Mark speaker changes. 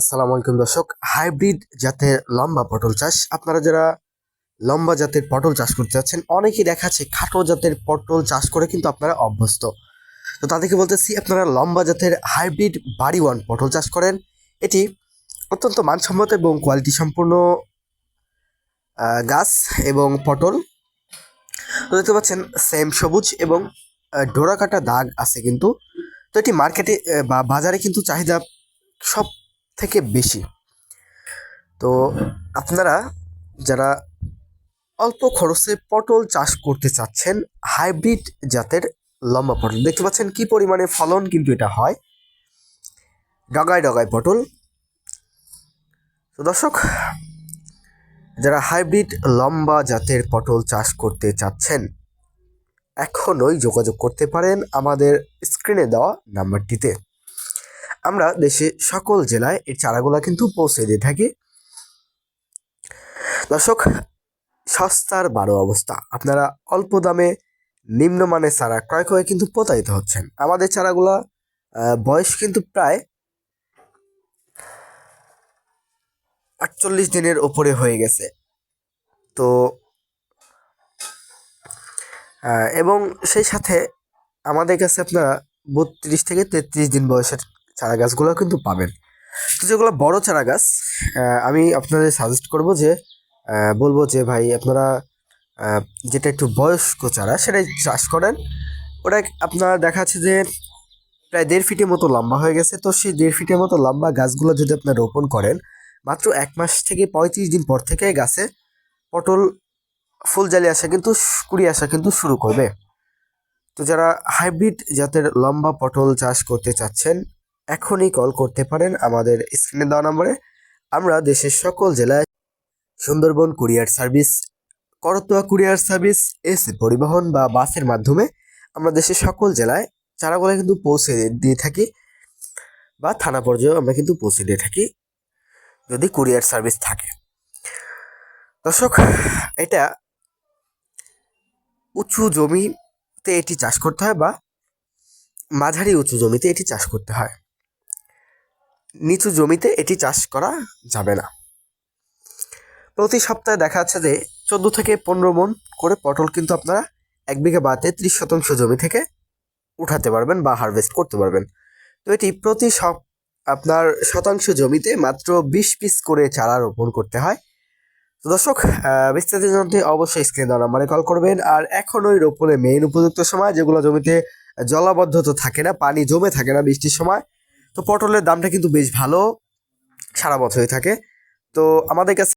Speaker 1: আসসালামু আলাইকুম দর্শক। হাইব্রিড জাতের লম্বা পটল চাষ। আপনারা যারা লম্বা জাতের পটল চাষ করতে যাচ্ছেন, অনেকেই দেখাচ্ছে খাটো জাতের পটল চাষ করে কিন্তু আপনারা অভ্যস্ত। তো তাদেরকে বলতেছি, আপনারা লম্বা জাতের হাইব্রিড বাড়ি ওয়ান পটল চাষ করেন। এটি অত্যন্ত মানসম্মত এবং কোয়ালিটি সম্পূর্ণ গাছ এবং পটল। তো দেখতে পাচ্ছেন, সেম সবুজ এবং ডোরা কাটা দাগ আছে কিন্তু। তো এটি মার্কেটে বা বাজারে কিন্তু চাহিদা সব থেকে বেশি। তো আপনারা যারা অল্প খরচে পটল চাষ করতে চাচ্ছেন, হাইব্রিড জাতের লম্বা পটল, দেখতে পাচ্ছেন কি পরিমাণে ফলন কিন্তু এটা হয়। ডগায় ডগায় পটল। তো দর্শক, যারা হাইব্রিড লম্বা জাতের পটল চাষ করতে চাচ্ছেন, এখনই যোগাযোগ করতে পারেন আমাদের স্ক্রিনে দেওয়া নাম্বারটিতে। আমরা দেশে সকল জেলায় এর চারাগুলা কিন্তু পৌঁছে দিয়ে থাকি। দর্শক, সস্তার বারো অবস্থা। আপনারা অল্প দামে নিম্নমানের চারা ক্রয় করে কিন্তু প্রতারিত হচ্ছেন। আমাদের চারাগুলা বয়স কিন্তু প্রায় আটচল্লিশ দিনের ওপরে হয়ে গেছে। তো এবং সেই সাথে আমাদের কাছে আপনারা বত্রিশ থেকে তেত্রিশ দিন বয়সের চারা গাছগুলো কিন্তু পাবেন। তো যেগুলো বড় চারা গাছ আমি আপনাদের সাজেস্ট করব যে বলব যে ভাই আপনারা যেটা একটু বয়স্ক চারা সেটাই চাষ করেন। ওটা আপনার দেখা যাচ্ছে যে প্রায় দেড় ফিটের মতো লম্বা হয়ে গেছে। তো সেই দেড় ফিটের মতো লম্বা গাছগুলো যদি আপনার রোপণ করেন, মাত্র এক মাস থেকে পঁয়ত্রিশ দিন পর থেকে গাছে পটল ফুল জালি আসা কিন্তু কুড়ি আসা কিন্তু শুরু করবে। তো যারা হাইব্রিড জাতের লম্বা পটল চাষ করতে চাচ্ছেন এখনই কল করতে পারেন আমাদের স্ক্রিনে দেওয়া নম্বরে। আমরা দেশের সকল জেলায় Sundarban courier service Karatoya courier service AC পরিবহন বা বাসের মাধ্যমে আমরা দেশের সকল জেলায় চারাগুলো কিন্তু পৌঁছে দিয়ে থাকি বা থানা পর্যায়েও আমরা কিন্তু পৌঁছে দিয়ে থাকি যদি কুরিয়ার সার্ভিস থাকে। দর্শক, এটা উঁচু জমিতে এটি চাষ করতে হয় বা মাঝারি উঁচু জমিতে এটি চাষ করতে হয়। নিচু জমিতে এটি চাষ করা যাবে না। প্রতি সপ্তাহে দেখা যাচ্ছে যে চোদ্দ থেকে পনেরো মন করে পটল কিন্তু আপনারা এক বিঘা বা তেত্রিশ শতাংশ জমি থেকে উঠাতে পারবেন বা হারভেস্ট করতে পারবেন। তো এটি প্রতি সব আপনার শতাংশ জমিতে মাত্র বিশ পিস করে চারা রোপণ করতে হয়। তো দর্শক বিস্তারিত জানতে অবশ্যই স্ক্রিনে দেওয়া নাম্বারে কল করবেন। আর এখন ওই রোপণের মেইন উপযুক্ত সময়, যেগুলো জমিতে জলাবদ্ধতা থাকে না, পানি জমে থাকে না বৃষ্টির সময় তো পটলের দামটা কিন্তু বেশ ভালো সারা বছরই থাকে। তো আমাদের কাছে